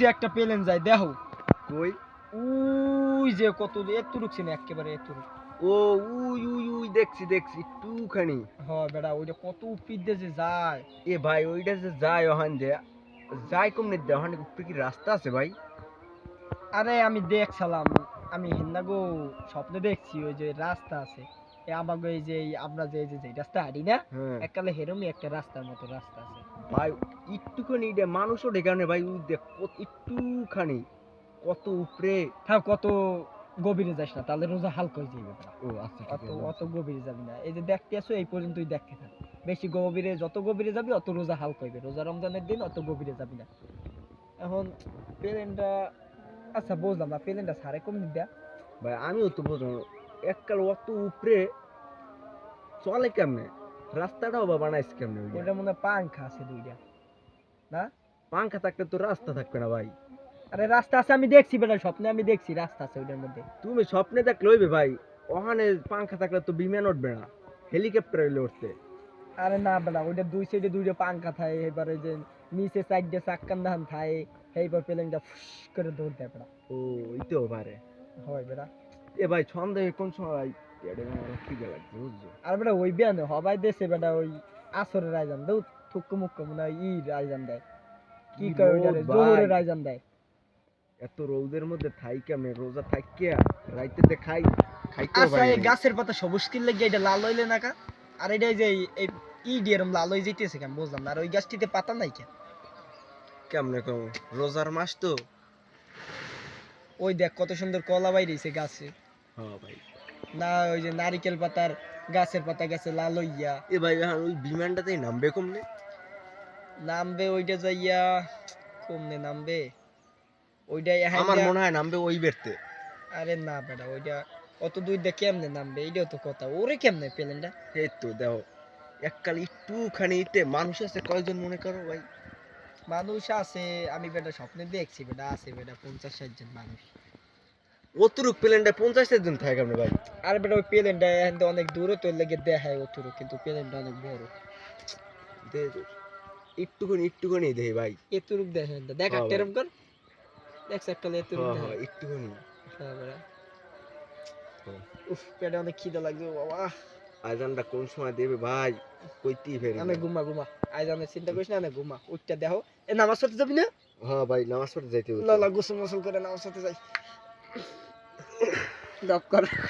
যে একটা প্লেন যায় দেখো। কই? উই যে কত এত রুকছে না একেবারে এত ও উই উই উই দেখছি দেখছি একটুখানি। হ্যাঁ বেটা ওইটা কত উপির দিয়ে যে যায়। এ ভাই ওইটা যে যায় ওখান যে যায় কমনে দে ওখানে উপরে কি রাস্তা আছে ভাই? আরে আমি দেখছিলাম আমি হিন্দা গো স্বপ্নে দেখছি ওই যে রাস্তা আছে। আমাকে এই যে আমরা যে যে রাস্তা হাঁটি না হ্যাঁ। এককালে হেরমই একটা রাস্তার মতো রাস্তা আছে। ভাই একটুখানি এটা মানুষও ডেকানে ভাই দেখ একটুখানি কত উপরে। থাক কত গভীরে যাস না তাহলে রোজা হালকা হয়ে যাবে। ও আচ্ছা অত অত গভীরে যাবি না। এই যে দেখতে আসো এই পর্যন্তই দেখতে থাক। বেশি গভীরে যত গভীরে যাবি অত রোজা হালকা হইবে রোজা রমজানের দিন অত গভীরে যাবি না। এখন প্লেনটা আচ্ছা বুঝলাম না প্লেনটা সারে কম দিবা ভাই আমিও তো বুঝলাম। এককাল অত উপরে চলে কেমনে? রাস্তাটাও বা বানাইস কেমনে? ওটা মনে পাংখা আছে দুইটা। পাঙ্খা থাকলে তো রাস্তা থাকবে না ভাই। আরে রাস্তা আছে আমি দেখছি বেটা স্বপ্নে আমি দেখছি রাস্তা আছে ওইটার মধ্যে। তুমি স্বপ্নে দেখলে হইবে ভাই ওখানে পাঙ্খা থাকলে তো বিমান উঠবে না হেলিকপ্টার হইলে উঠতে। আরে না বেটা ওইটা দুই সাইডে দুইটা পাংখা থাকে এবারে যে নিচে সাইডে চাক্কান ধান থাকে এইবার প্লেনটা ফুস করে দৌড় দেয় বেটা। ও ইতেও পারে হয় বেটা। এ ভাই সন্দেহে কোন সময় পেটে আমার খিদে লাগছে বুঝছ? আর বেটা ওই বিয়ানে হবাই দেশে বেটা ওই আসরের আয়োজন দেও থুক্কু মুক্কু মনে হয় ই আয়োজন দেয়। কি কি কয় ওইটারে? জোহরের আয়োজন দেয়। এত রৌদের মধ্যে রোজা থাকি খাই খাইতে আচ্ছা এই গাছের পাতা সবুজ কিনলে গিয়ে এটা লাল হইলে না কা? আর এটা এই যে এই- ই দিয়ে এরম লাল হয়ে যেতেছে কেন? বুঝলাম না। আর ওই গাছটিতে পাতা নাই কেন? কেমনে কম? রোজার মাস তো। ওই দেখ কত সুন্দর কলা বাইরেছে গাছে। হ্যাঁ ভাই। না ওই যে নারিকেল পাতার গাছের পাতা গেছে লাল হইয়া এ ভাই এখন ওই বিমানটাতেই নামবে কমনে? নামবে ওইটা যাইয়া কমনে নামবে? ওইটা আমার মনে হয় নামবে ওই বেরতে। আরে না বেটা ওইটা অত দূর দিয়ে কেমনে নামবে? এইটাও তো কথা। ওরে কেমনে প্লেনটা? এই তো দেখো এককাল একটুখানি ইতে মানুষ আছে কয়জন মনে করো ভাই? মানুষ আছে আমি বেটা স্বপ্নে দেখছি বেটা আছে বেটা পঞ্চাশ ষাট জন মানুষ। অতরুক প্লেনটা পঞ্চাশ জন থাকে কেমনে ভাই। আর বেটা ওই প্লেনটা এখান থেকে অনেক দূরে তো লেগে দেখায় অতটুকু কিন্তু প্লেনটা অনেক বড়। একটুখানি একটুখানি ভাই। এতটুক দেখেন দেখ হ্যাঁ একটা। এরম কর। একটা এতটুক হ্যাঁ হ্যাঁ একটুখানি। হ্যাঁ বেটা। হ্যাঁ। উফ পেটে অনেক খিদে লাগছে বাবা। আজানটা কোন সময় দেবে ভাই? কইতেই ফেরি আমি ঘুমা ঘুমা। আজ চিন্তা করিস না আমি ঘুমা। উঠটা দেখো। এ নামাজ পড়তে যাবি না? হ্যাঁ ভাই নামাজ পড়তে যাইতে হবে। লালা গোসল মোসল করে নামাজ পড়তে যাই। দপ কর